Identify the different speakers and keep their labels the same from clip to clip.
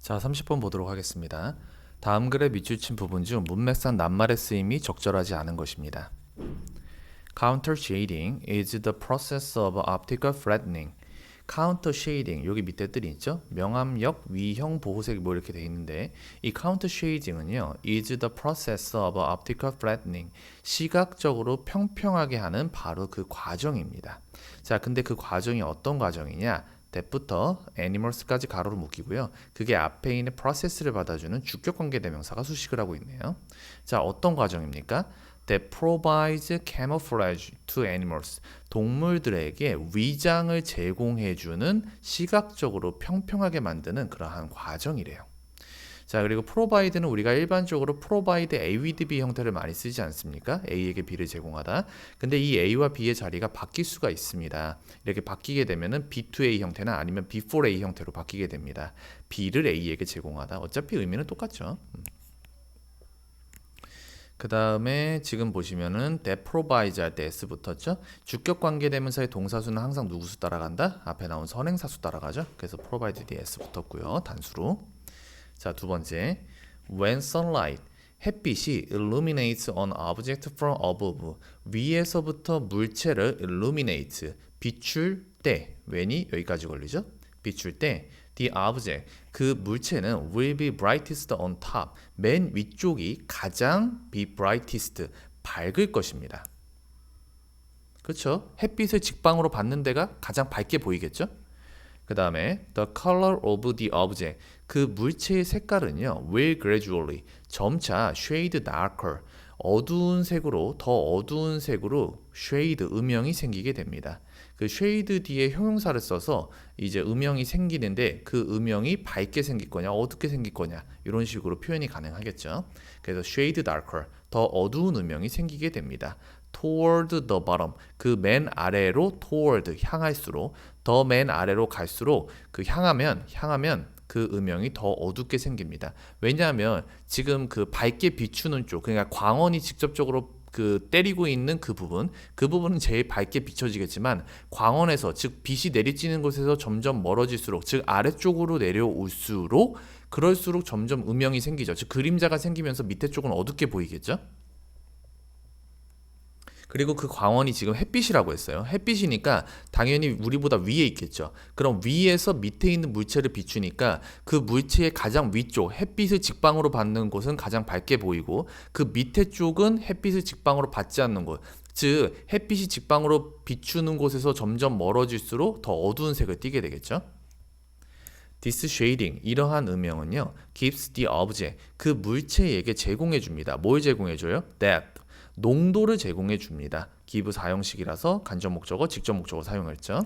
Speaker 1: 자, 30번 보도록 하겠습니다. 다음 글의 밑줄 친 부분 중 문맥상 낱말의 쓰임이 적절하지 않은 것입니다. Counter shading is the process of optical flattening. 카운터 쉐이딩 여기 밑에 뜰이 있죠? 명암역, 위형, 보호색 뭐 이렇게 돼 있는데 이 카운터 쉐이딩은요 is the process of optical flattening 시각적으로 평평하게 하는 바로 그 과정입니다. 자, 근데 그 과정이 어떤 과정이냐? That부터 animals까지 가로로 묶이고요. 그게 앞에 있는 process를 받아주는 주격 관계 대명사가 수식을 하고 있네요. 자, 어떤 과정입니까? that provides camouflage to animals. 동물들에게 위장을 제공해주는 시각적으로 평평하게 만드는 그러한 과정이래요. 자 그리고 provide는 우리가 일반적으로 provide A with B 형태를 많이 쓰지 않습니까? A에게 B를 제공하다. 근데 이 A와 B의 자리가 바뀔 수가 있습니다. 이렇게 바뀌게 되면은 B to A 형태나 아니면 B for A 형태로 바뀌게 됩니다. B를 A에게 제공하다. 어차피 의미는 똑같죠. 음. 그 다음에 지금 보시면은 that provides 할 때 s 붙었죠. 주격 관계 대명사의 동사수는 항상 누구 수 따라간다? 앞에 나온 선행사수 따라가죠. 그래서 provide 뒤에 s 붙었고요. 단수로. 자, 두 번째. When sunlight 햇빛이 illuminates an object from above 위에서부터 물체를 illuminate 비출 때 when이 여기까지 걸리죠? 비출 때 the object 그 물체는 will be brightest on top 맨 위쪽이 가장 be brightest 밝을 것입니다. 그렇죠? 햇빛을 직방으로 받는 데가 가장 밝게 보이겠죠? 그 다음에 the color of the object 그 물체의 색깔은요 will gradually 점차 shade darker 어두운 색으로 더 어두운 색으로 shade 음영이 생기게 됩니다. 그 shade 뒤에 형용사를 써서 이제 음영이 생기는데 그 음영이 밝게 생길 거냐 어둡게 생길 거냐 이런 식으로 표현이 가능하겠죠. 그래서 shade darker 더 어두운 음영이 생기게 됩니다. toward the bottom 그 맨 아래로 toward 향할수록 더 맨 아래로 갈수록 그 향하면 향하면 그 음영이 더 어둡게 생깁니다. 왜냐하면 지금 그 밝게 비추는 쪽 그러니까 광원이 직접적으로 그 때리고 있는 그 부분 그 부분은 제일 밝게 비춰지겠지만 광원에서 즉 빛이 내리쬐는 곳에서 점점 멀어질수록 즉 아래쪽으로 내려올수록 그럴수록 점점 음영이 생기죠. 즉 그림자가 생기면서 밑에 쪽은 어둡게 보이겠죠. 그리고 그 광원이 지금 햇빛이라고 했어요. 햇빛이니까 당연히 우리보다 위에 있겠죠. 그럼 위에서 밑에 있는 물체를 비추니까 그 물체의 가장 위쪽 햇빛을 직방으로 받는 곳은 가장 밝게 보이고 그 밑에 쪽은 햇빛을 직방으로 받지 않는 곳. 즉 햇빛이 직방으로 비추는 곳에서 점점 멀어질수록 더 어두운 색을 띠게 되겠죠. This shading 이러한 음영은요 gives the object 그 물체에게 제공해 줍니다. 뭘 제공해 줘요? That 농도를 제공해 줍니다. give 사형식이라서 간접 목적어, 직접 목적어 사용했죠.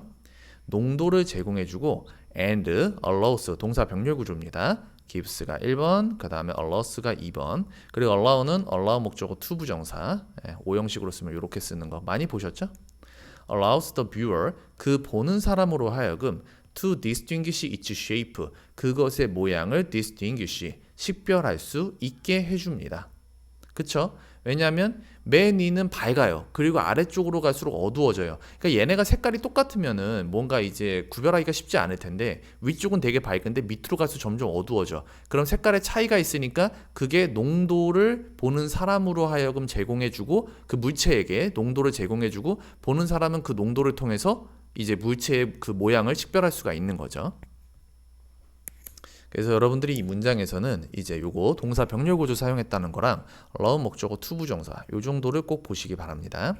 Speaker 1: 농도를 제공해 주고 and allows 동사 병렬 구조입니다. gives가 1번, 그 다음에 allows가 2번, 그리고 allow는 allow 목적어 to 부정사, 예, 오형식으로 쓰면 이렇게 쓰는 거 많이 보셨죠? allows the viewer 그 보는 사람으로 하여금 to distinguish its shape 그것의 모양을 distinguish 식별할 수 있게 해줍니다. 그쵸? 왜냐하면 맨 위는 밝아요. 그리고 아래쪽으로 갈수록 어두워져요. 그러니까 얘네가 색깔이 똑같으면은 뭔가 이제 구별하기가 쉽지 않을 텐데 위쪽은 되게 밝은데 밑으로 갈수록 점점 어두워져. 그럼 색깔의 차이가 있으니까 그게 농도를 보는 사람으로 하여금 제공해주고 그 물체에게 농도를 제공해주고 보는 사람은 그 농도를 통해서 이제 물체의 그 모양을 식별할 수가 있는 거죠. 그래서 여러분들이 이 문장에서는 이제 요거 동사 병렬 구조 사용했다는 거랑 love 목적어 to 부정사 요 정도를 꼭 보시기 바랍니다.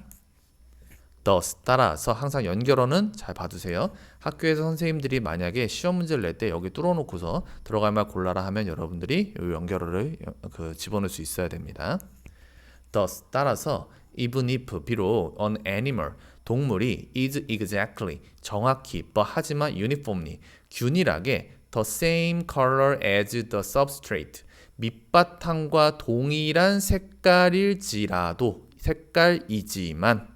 Speaker 1: thus 따라서 항상 연결어는 잘 봐두세요. 학교에서 선생님들이 만약에 시험 문제를 낼 때 여기 뚫어놓고서 들어갈 말 골라라 하면 여러분들이 요 연결어를 그 집어넣을 수 있어야 됩니다. thus 따라서 even if 비록 an animal 동물이 is exactly 정확히 but 하지만 uniformly 균일하게 the same color as the substrate 밑바탕과 동일한 색깔일지라도 색깔이지만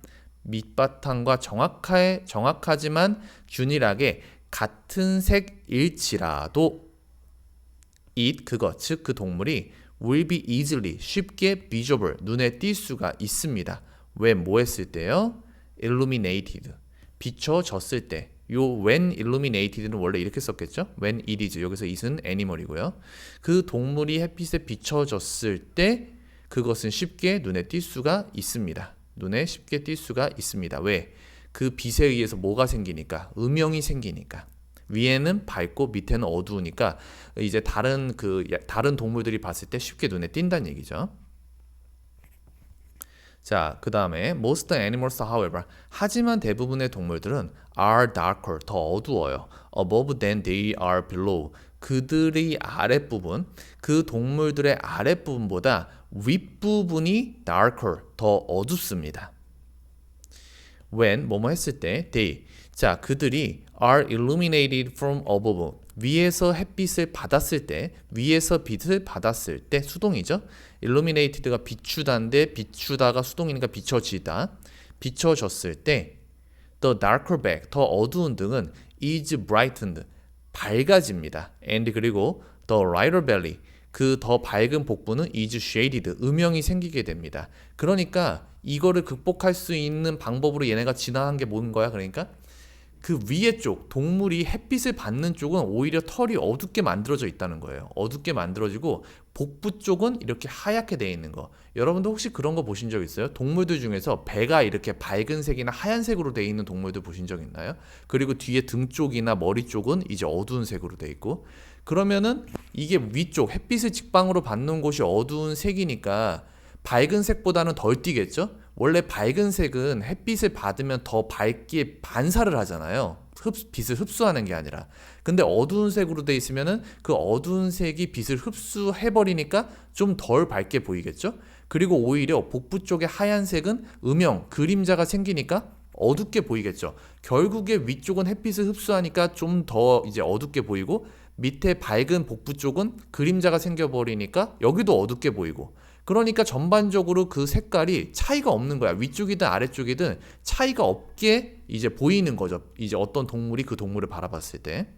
Speaker 1: 밑바탕과 정확하게 정확하지만 균일하게 같은 색일지라도 it 그것 즉그 동물이 will be easily 쉽게 visible 눈에 띌 수가 있습니다. 왜 뭐 했을 때요? illuminated 비춰졌을 때 요 when illuminated는 원래 이렇게 썼겠죠? when it is 여기서 it은 animal이고요. 그 동물이 햇빛에 비춰졌을 때 그것은 쉽게 눈에 띌 수가 있습니다. 눈에 쉽게 띌 수가 있습니다. 왜? 그 빛에 의해서 뭐가 생기니까 음영이 생기니까 위에는 밝고 밑에는 어두우니까 이제 다른 그 다른 동물들이 봤을 때 쉽게 눈에 띈다는 얘기죠. 자, 그 다음에 most animals, however, 하지만 대부분의 동물들은 are darker, 더 어두워요. above than they are below. 그들의 아랫부분, 그 동물들의 아랫부분보다 윗부분이 darker, 더 어둡습니다. when, 뭐뭐 했을 때, they. 자, 그들이 are illuminated from above. 위에서 햇빛을 받았을 때, 위에서 빛을 받았을 때, 수동이죠. illuminated가 비추다인데 비추다가 수동이니까 비춰지다. 비춰졌을 때 the darker back, 더 어두운 등은 is brightened, 밝아집니다. and 그리고 the lighter belly, 그 더 밝은 복부는 is shaded, 음영이 생기게 됩니다. 그러니까 이거를 극복할 수 있는 방법으로 얘네가 진화한 게 뭔 거야? 그러니까 그 위에 쪽 동물이 햇빛을 받는 쪽은 오히려 털이 어둡게 만들어져 있다는 거예요. 어둡게 만들어지고 복부 쪽은 이렇게 하얗게 돼 있는 거. 여러분도 혹시 그런 거 보신 적 있어요? 동물들 중에서 배가 이렇게 밝은 색이나 하얀색으로 돼 있는 동물들 보신 적 있나요? 그리고 뒤에 등 쪽이나 머리 쪽은 이제 어두운 색으로 돼 있고 그러면은 이게 위쪽 햇빛을 직방으로 받는 곳이 어두운 색이니까 밝은 색보다는 덜 띄겠죠? 원래 밝은 색은 햇빛을 받으면 더 밝게 반사를 하잖아요. 흡, 빛을 흡수하는 게 아니라. 근데 어두운 색으로 돼 있으면은 그 어두운 색이 빛을 흡수해 버리니까 좀 덜 밝게 보이겠죠? 그리고 오히려 복부 쪽의 하얀색은 음영, 그림자가 생기니까 어둡게 보이겠죠. 결국에 위쪽은 햇빛을 흡수하니까 좀 더 이제 어둡게 보이고 밑에 밝은 복부 쪽은 그림자가 생겨 버리니까 여기도 어둡게 보이고 그러니까 전반적으로 그 색깔이 차이가 없는 거야. 위쪽이든 아래쪽이든 차이가 없게 이제 보이는 거죠. 이제 어떤 동물이 그 동물을 바라봤을 때.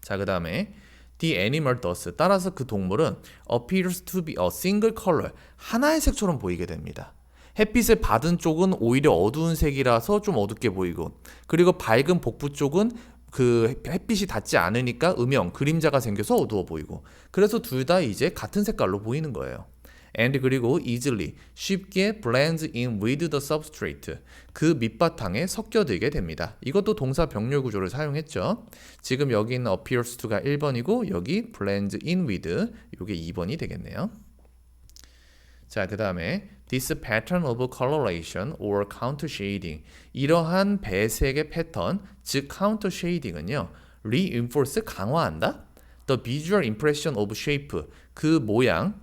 Speaker 1: 자, 그 다음에 The animal does. 따라서 그 동물은 appears to be a single color. 하나의 색처럼 보이게 됩니다. 햇빛을 받은 쪽은 오히려 어두운 색이라서 좀 어둡게 보이고 그리고 밝은 복부 쪽은 그 햇빛이 닿지 않으니까 음영, 그림자가 생겨서 어두워 보이고 그래서 둘 다 이제 같은 색깔로 보이는 거예요. and 그리고 easily 쉽게 blends in with the substrate 그 밑바탕에 섞여들게 됩니다. 이것도 동사 병렬 구조를 사용했죠. 지금 여기 있는 appears to가 1번이고 여기 blends in with 이게 2번이 되겠네요. 자, 그 다음에 this pattern of coloration or counter shading 이러한 배색의 패턴, 즉 counter shading은요. reinforce 강화한다. the visual impression of shape 그 모양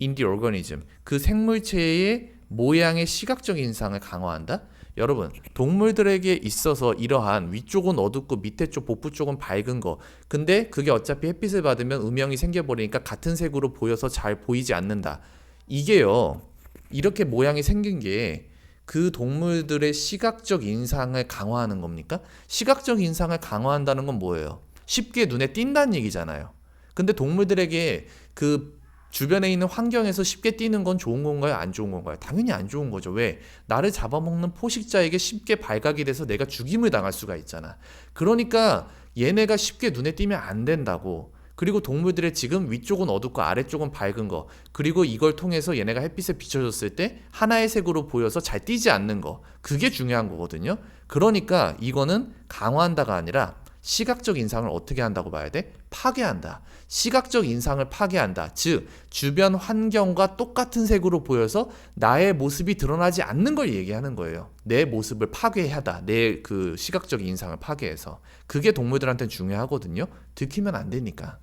Speaker 1: in the organism 그 생물체의 모양의 시각적 인상을 강화한다. 여러분 동물들에게 있어서 이러한 위쪽은 어둡고 밑에 쪽 복부 쪽은 밝은 거 근데 그게 어차피 햇빛을 받으면 음영이 생겨버리니까 같은 색으로 보여서 잘 보이지 않는다 이게요 이렇게 모양이 생긴 게 그 동물들의 시각적 인상을 강화하는 겁니까? 시각적 인상을 강화한다는 건 뭐예요? 쉽게 눈에 띈다는 얘기잖아요. 근데 동물들에게 그 주변에 있는 환경에서 쉽게 띄는 건 좋은 건가요? 안 좋은 건가요? 당연히 안 좋은 거죠. 왜? 나를 잡아먹는 포식자에게 쉽게 발각이 돼서 내가 죽임을 당할 수가 있잖아. 그러니까 얘네가 쉽게 눈에 띄면 안 된다고. 그리고 동물들의 지금 위쪽은 어둡고 아래쪽은 밝은 거. 그리고 이걸 통해서 얘네가 햇빛에 비춰졌을 때 하나의 색으로 보여서 잘 띄지 않는 거. 그게 중요한 거거든요. 그러니까 이거는 강화한다가 아니라 시각적 인상을 어떻게 한다고 봐야 돼? 파괴한다. 시각적 인상을 파괴한다. 즉, 주변 환경과 똑같은 색으로 보여서 나의 모습이 드러나지 않는 걸 얘기하는 거예요. 내 모습을 파괴하다. 내 그 시각적 인상을 파괴해서. 그게 동물들한테는 중요하거든요. 들키면 안 되니까.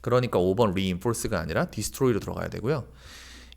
Speaker 1: 그러니까 5번 reinforce가 아니라 destroy로 들어가야 되고요.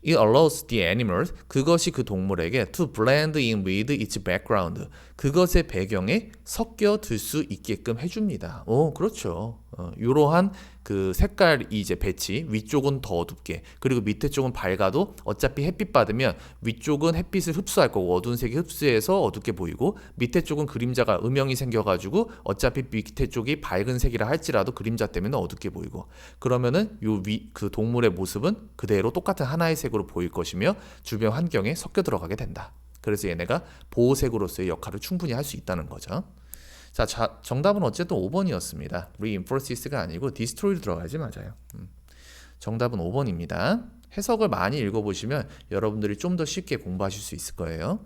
Speaker 1: It allows the animals 그것이 그 동물에게 to blend in with its background 그것의 배경에 섞여 들 수 있게끔 해줍니다. 오 그렇죠. 어, 이러한 그 색깔 이제 배치 위쪽은 더 어둡게 그리고 밑에 쪽은 밝아도 어차피 햇빛 받으면 위쪽은 햇빛을 흡수할 거고 어두운 색이 흡수해서 어둡게 보이고 밑에 쪽은 그림자가 음영이 생겨가지고 어차피 밑에 쪽이 밝은 색이라 할지라도 그림자 때문에 어둡게 보이고 그러면은 요 위 그 동물의 모습은 그대로 똑같은 하나의 색으로 보일 것이며 주변 환경에 섞여 들어가게 된다. 그래서 얘네가 보호색으로서의 역할을 충분히 할 수 있다는 거죠. 자, 자, 정답은 어쨌든 5번이었습니다. reinforces가 아니고 destroy로 들어가지 맞아요. 음. 정답은 5번입니다. 해석을 많이 읽어보시면 여러분들이 좀 더 쉽게 공부하실 수 있을 거예요.